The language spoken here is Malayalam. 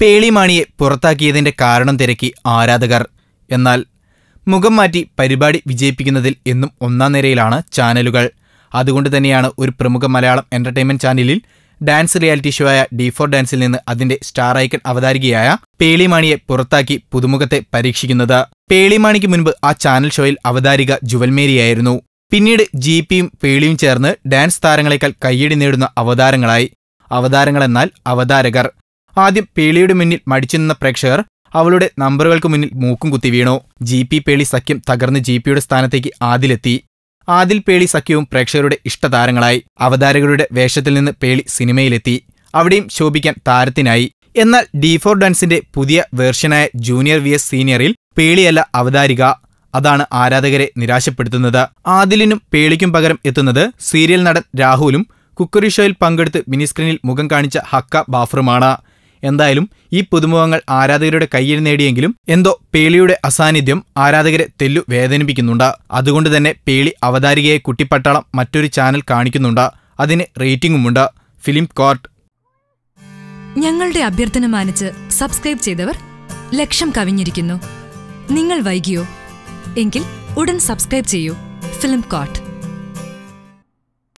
പേളിമാണിയെ പുറത്താക്കിയതിന്റെ കാരണം തിരക്കി ആരാധകർ. എന്നാൽ മുഖം മാറ്റി പരിപാടി വിജയിപ്പിക്കുന്നതിൽ എന്നും ഒന്നാം നിരയിലാണ് ചാനലുകൾ. അതുകൊണ്ട് തന്നെയാണ് ഒരു പ്രമുഖ മലയാളം എന്റർടൈൻമെന്റ് ചാനലിൽ ഡാൻസ് റിയാലിറ്റി ഷോ ആയ ഡി ഫോർ ഡാൻസിൽ നിന്ന് അതിന്റെ സ്റ്റാർ ഐക്കൺ അവതാരികയായ പേളിമാണിയെ പുറത്താക്കി പുതുമുഖത്തെ പരീക്ഷിക്കുന്നത്. പേളിമാണിക്ക് മുൻപ് ആ ചാനൽ ഷോയിൽ അവതാരിക ജുവൽമേരിയായിരുന്നു. പിന്നീട് ജി പിയും പേളിയും ചേർന്ന് ഡാൻസ് താരങ്ങളെക്കാൾ കയ്യടി നേടുന്ന അവതാരങ്ങളായി. അവതാരങ്ങളെന്നാൽ അവതാരകർ. ആദ്യം പേളിയുടെ മുന്നിൽ മടിച്ചുനിന്ന പ്രേക്ഷകർ അവളുടെ നമ്പറുകൾക്ക് മുന്നിൽ മൂക്കും കുത്തി വീണു. ജി പി പേളി സഖ്യം തകർന്ന് ജി പിയുടെ സ്ഥാനത്തേക്ക് ആദിലെത്തി. ആദിൽ പേളി സഖ്യവും പ്രേക്ഷകരുടെ ഇഷ്ടതാരങ്ങളായി. അവതാരകരുടെ വേഷത്തിൽ നിന്ന് പേളി സിനിമയിലെത്തി. അവിടെയും ശോഭിക്കാൻ താരത്തിനായി. എന്നാൽ ഡി ഫോർ ഡാൻസിന്റെ പുതിയ വേർഷനായ ജൂനിയർ വി എസ് സീനിയറിൽ പേളിയല്ല അവതാരിക. അതാണ് ആരാധകരെ നിരാശപ്പെടുത്തുന്നത്. ആദിലിനും പേളിക്കും പകരം എത്തുന്നത് സീരിയൽ നടൻ രാഹുലും കുക്കറി ഷോയിൽ പങ്കെടുത്ത് മിനിസ്ക്രീനിൽ മുഖം കാണിച്ച ഹക്ക ബാഫറുമാണ്. എന്തായാലും ഈ പുതുമുഖങ്ങൾ ആരാധകരുടെ കയ്യിൽ നേടിയെങ്കിലും എന്തോ പേളിയുടെ അസാന്നിധ്യം ആരാധകരെ തെല്ലു വേദനിപ്പിക്കുന്നുണ്ട്. അതുകൊണ്ട് തന്നെ പേളി അവതാരികയെ കുട്ടിപ്പട്ടാളം മറ്റൊരു ചാനൽ കാണിക്കുന്നുണ്ട്. അതിന് റേറ്റിംഗുമുണ്ട്. Film court. ഞങ്ങളുടെ അഭ്യർത്ഥന മാനിച്ച് സബ്സ്ക്രൈബ് ചെയ്തവർ ലക്ഷം കവിഞ്ഞിരിക്കുന്നു. നിങ്ങൾ വൈകിയോ? എങ്കിൽ ഉടൻ സബ്സ്ക്രൈബ് ചെയ്യൂ. Film coat